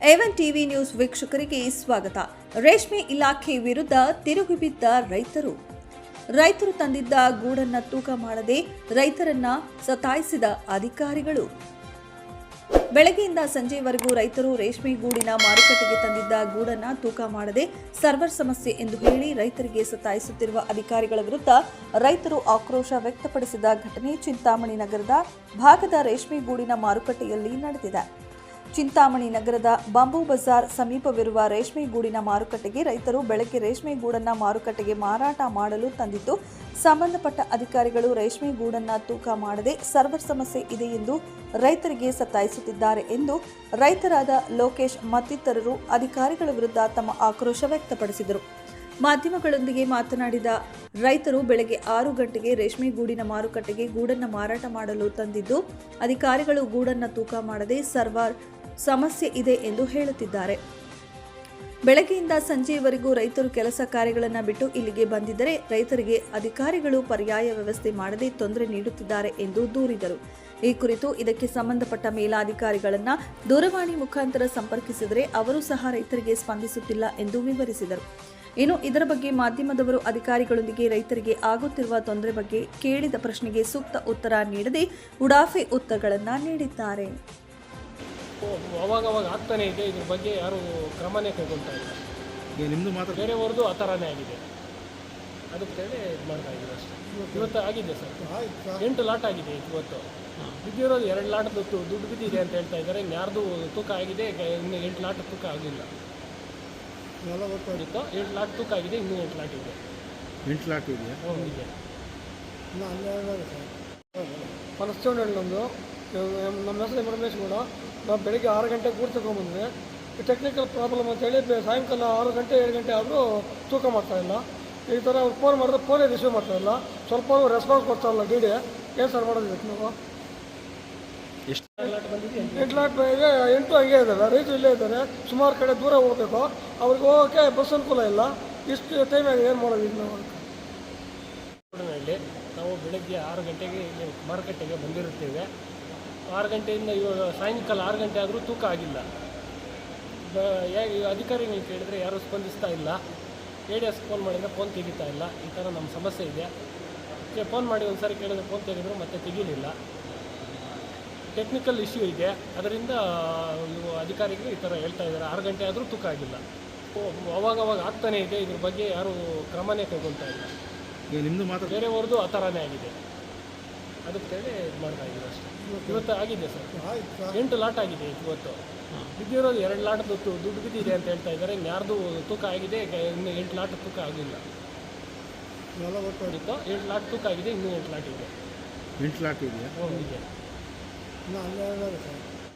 ಎವನ್ TV news ವೀಕ್ಷಕರಿಗೆ ಸ್ವಾಗತ. ರೇಷ್ಮೆ ಇಲಾಖೆ ವಿರುದ್ಧ ತಿರುಗಿಬಿದ್ದ ರೈತರು. ರೈತರು ತಂದಿದ್ದ ಗೂಡನ್ನ ತೂಕ ಮಾಡದೆ ರೈತರನ್ನ ಸತಾಯಿಸಿದ ಅಧಿಕಾರಿಗಳು. ಬೆಳಗ್ಗೆಯಿಂದ ಸಂಜೆವರೆಗೂ ರೈತರು ರೇಷ್ಮೆ ಗೂಡಿನ ಮಾರುಕಟ್ಟೆಗೆ ತಂದಿದ್ದ ಗೂಡನ್ನ ತೂಕ ಮಾಡದೆ ಸರ್ವರ್ ಸಮಸ್ಯೆ ಎಂದು ಹೇಳಿ ರೈತರಿಗೆ ಸತಾಯಿಸುತ್ತಿರುವ ಅಧಿಕಾರಿಗಳ ವಿರುದ್ಧ ರೈತರು ಆಕ್ರೋಶ ವ್ಯಕ್ತಪಡಿಸಿದ ಘಟನೆ ಚಿಂತಾಮಣಿ ನಗರದ ಭಾಗದ ರೇಷ್ಮೆ ಗೂಡಿನ ಮಾರುಕಟ್ಟೆಯಲ್ಲಿ ನಡೆದಿದೆ. ಚಿಂತಾಮಣಿ ನಗರದ ಬಾಂಬು ಬಜಾರ್ ಸಮೀಪವಿರುವ ರೇಷ್ಮೆ ಗೂಡಿನ ಮಾರುಕಟ್ಟೆಗೆ ರೈತರು ಬೆಳಗ್ಗೆ ರೇಷ್ಮೆ ಗೂಡನ್ನ ಮಾರುಕಟ್ಟೆಗೆ ಮಾರಾಟ ಮಾಡಲು ತಂದಿದ್ದು, ಸಂಬಂಧಪಟ್ಟ ಅಧಿಕಾರಿಗಳು ರೇಷ್ಮೆ ಗೂಡನ್ನ ತೂಕ ಮಾಡದೆ ಸರ್ವರ್ ಸಮಸ್ಯೆ ಇದೆ ಎಂದು ರೈತರಿಗೆ ಸತಾಯಿಸುತ್ತಿದ್ದಾರೆ ಎಂದು ರೈತರಾದ ಲೋಕೇಶ್ ಮತ್ತಿತರರು ಅಧಿಕಾರಿಗಳ ವಿರುದ್ಧ ತಮ್ಮ ಆಕ್ರೋಶ ವ್ಯಕ್ತಪಡಿಸಿದರು. ಮಾಧ್ಯಮಗಳೊಂದಿಗೆ ಮಾತನಾಡಿದ ರೈತರು ಬೆಳಗ್ಗೆ ಆರು ಗಂಟೆಗೆ ರೇಷ್ಮೆ ಗೂಡಿನ ಮಾರುಕಟ್ಟೆಗೆ ಗೂಡನ್ನು ಮಾರಾಟ ಮಾಡಲು ತಂದಿದ್ದು, ಅಧಿಕಾರಿಗಳು ಗೂಡನ್ನ ತೂಕ ಮಾಡದೆ ಸರ್ವರ್ ಸಮಸ್ಯೆ ಇದೆ ಎಂದು ಹೇಳುತ್ತಿದ್ದಾರೆ. ಬೆಳಗ್ಗೆಯಿಂದ ಸಂಜೆಯವರೆಗೂ ರೈತರು ಕೆಲಸ ಕಾರ್ಯಗಳನ್ನು ಬಿಟ್ಟು ಇಲ್ಲಿಗೆ ಬಂದಿದ್ದರೆ ರೈತರಿಗೆ ಅಧಿಕಾರಿಗಳು ಪರ್ಯಾಯ ವ್ಯವಸ್ಥೆ ಮಾಡದೆ ತೊಂದರೆ ನೀಡುತ್ತಿದ್ದಾರೆ ಎಂದು ದೂರಿದರು. ಈ ಕುರಿತು ಇದಕ್ಕೆ ಸಂಬಂಧಪಟ್ಟ ಮೇಲಾಧಿಕಾರಿಗಳನ್ನು ದೂರವಾಣಿ ಮುಖಾಂತರ ಸಂಪರ್ಕಿಸಿದರೆ ಅವರು ಸಹ ರೈತರಿಗೆ ಸ್ಪಂದಿಸುತ್ತಿಲ್ಲ ಎಂದು ವಿವರಿಸಿದರು. ಇನ್ನು ಇದರ ಬಗ್ಗೆ ಮಾಧ್ಯಮದವರು ಅಧಿಕಾರಿಗಳೊಂದಿಗೆ ರೈತರಿಗೆ ಆಗುತ್ತಿರುವ ತೊಂದರೆ ಬಗ್ಗೆ ಕೇಳಿದ ಪ್ರಶ್ನೆಗೆ ಸೂಕ್ತ ಉತ್ತರ ನೀಡದೆ ಉಡಾಫೆ ಉತ್ತರಗಳನ್ನು ನೀಡಿದ್ದಾರೆ. ಅವಾಗ ಅವಾಗ ಆಗ್ತಾನೆ ಇದೆ ಇದ್ರ ಬಗ್ಗೆ ಯಾರು ಕ್ರಮನೇ ಕೈಗೊಳ್ತಾ ಇಲ್ಲ. ಈಗ ನಿಮ್ಮದು ಮಾತ್ರ ಬೇರೆಯವ್ರದ್ದು ಆ ಥರನೇ ಆಗಿದೆ. ಅದಕ್ಕೆ ಹೇಳಿ ಇದು ಮಾಡ್ತಾ ಇದ್ದೀವಿ ಅಷ್ಟೇ. ಇವತ್ತು ಆಗಿದೆ ಸರ್. ಎಂಟು ಲಾಟ್ ಆಗಿದೆ ಇವತ್ತು. ಬಿದ್ದಿರೋದು ಎರಡು ಲಾಟ್ ದುಡ್ಡು ಬಿದ್ದಿದೆ ಅಂತ ಹೇಳ್ತಾ ಇದ್ದಾರೆ. ಇನ್ಯಾರ್ದು ತೂಕ ಆಗಿದೆ ಇನ್ನು ಎಂಟು ಲಾಟ್ ತೂಕ ಆಗಿಲ್ಲ. ಗೊತ್ತಾಗಿತ್ತು ಎಂಟು ಲಾಟ್ ತೂಕ ಆಗಿದೆ ಇನ್ನೂ ಎಂಟು ಲಾಟ್ ಇದೆ. ಎಂಟು ಲಾಟ್ ಇದೆಯಾ? ಹೌದು ಇದೆ. ಮನಸ್ಸೋಣ ನಮ್ಮದು ನಮ್ಮ ಹೆಸರು ಪರಮೇಶ್ ನಾವು ಬೆಳಗ್ಗೆ ಆರು ಗಂಟೆಗೆ ಗೂಡು ಬಂದೆ ಟೆಕ್ನಿಕಲ್ ಪ್ರಾಬ್ಲಮ್ ಅಂತೇಳಿ ಸಾಯಂಕಾಲ ಆರು ಗಂಟೆ, ಏಳು ಗಂಟೆ ಆದರೂ ತೂಕ ಮಾಡ್ತಾಯಿಲ್ಲ ಈ ಥರ ಅವ್ರು ಫೋನ್ ಮಾಡಿದ್ರೆ ಫೋನೇ ರಿಸೀವ್ ಮಾಡ್ತಾಯಿಲ್ಲ ಸ್ವಲ್ಪ ರೆಸ್ಪಾನ್ಸ್ ಕೊಡ್ತಾ ಇಲ್ಲ ಡಿ ಡಿ ಏನು ಸರ್ ಮಾಡೋದು ಇದಕ್ಕೆ ನಾವು? ಎಷ್ಟು ಎಂಟು ಲಾಟ್ ಇದೆ, ಎಂಟು ಹಂಗೆ ಇದ್ದಾರೆ. ರೈತರು ಇಲ್ಲೇ ಇದ್ದಾರೆ. ಸುಮಾರು ಕಡೆ ದೂರ ಹೋಗಬೇಕು. ಅವ್ರಿಗೆ ಹೋಗೋಕ್ಕೆ ಬಸ್ ಅನುಕೂಲ ಇಲ್ಲ. ಇಷ್ಟು ಟೈಮ್ ಆಗಿದೆ. ಏನು ಮಾಡೋದು ನಾವು? ನಾವು ಬೆಳಗ್ಗೆ ಆರು ಗಂಟೆಗೆ ಇಲ್ಲಿ ಮಾರುಕಟ್ಟೆಗೆ ಬಂದಿರುತ್ತೇವೆ. ಆರು ಗಂಟೆಯಿಂದ ಇವಾಗ ಸಾಯಂಕಾಲ ಆರು ಗಂಟೆ ಆದರೂ ತೂಕ ಆಗಿಲ್ಲ. ಅಧಿಕಾರಿಗಳು ಕೇಳಿದರೆ ಯಾರೂ ಸ್ಪಂದಿಸ್ತಾ ಇಲ್ಲ. ಎ ಡಿ ಎಸ್ ಫೋನ್ ಮಾಡಿದರೆ ಫೋನ್ ತೆಗಿತಾ ಇಲ್ಲ. ಈ ಥರ ನಮ್ಮ ಸಮಸ್ಯೆ ಇದೆ. ಫೋನ್ ಮಾಡಿ ಒಂದು ಸಾರಿ ಕೇಳಿದ್ರೆ ಫೋನ್ ತೆಗೆದ್ರು ಮತ್ತೆ ತೆಗೀಲಿಲ್ಲ. ಟೆಕ್ನಿಕಲ್ ಇಶ್ಯೂ ಇದೆ. ಅದರಿಂದ ಇವು ಅಧಿಕಾರಿಗಳು ಈ ಥರ ಹೇಳ್ತಾ ಇದ್ದಾರೆ. ಆರು ಗಂಟೆ ಆದರೂ ತೂಕ ಆಗಿಲ್ಲ. ಅವಾಗವಾಗ ಆಗ್ತಾನೇ ಆಗ್ತಾನೆ ಇದೆ. ಇದ್ರ ಬಗ್ಗೆ ಯಾರೂ ಕ್ರಮನೇ ಕೈಗೊಳ್ತಾ ಇಲ್ಲ. ನಿಮ್ಮದು ಮಾತ್ರ ಬೇರೆಯವ್ರದ್ದು ಆ ಥರನೇ ಆಗಿದೆ. ಅದಕ್ಕೆ ಹೇಳಿ ಇದು ಮಾಡ್ತಾ ಇದ್ದೀವಿ ಅಷ್ಟೇ. ಇವತ್ತು ಆಗಿದೆ ಸರ್. ಎಂಟು ಲಾಟ್ ಆಗಿದೆ ಇವತ್ತು. ಬಿದ್ದಿರೋದು ಎರಡು ಲಾಟ್ ದುಡ್ಡು ದುಡ್ಡು ಬಿದ್ದಿದೆ ಅಂತ ಹೇಳ್ತಾ ಇದ್ದಾರೆ. ಇನ್ಯಾರ್ದು ತೂಕ ಆಗಿದೆ ಇನ್ನು ಎಂಟು ಲಾಟ್ ತೂಕ ಆಗಿಲ್ಲ. ಇತ್ತು ಎಂಟು ಲಾಟ್ ತೂಕ ಆಗಿದೆ ಇನ್ನೂ ಎಂಟು ಲಾಟ್ ಇದೆ. ಎಂಟು ಲಾಟ್ ಇದೆಯಾ? ಹ್ಞೂ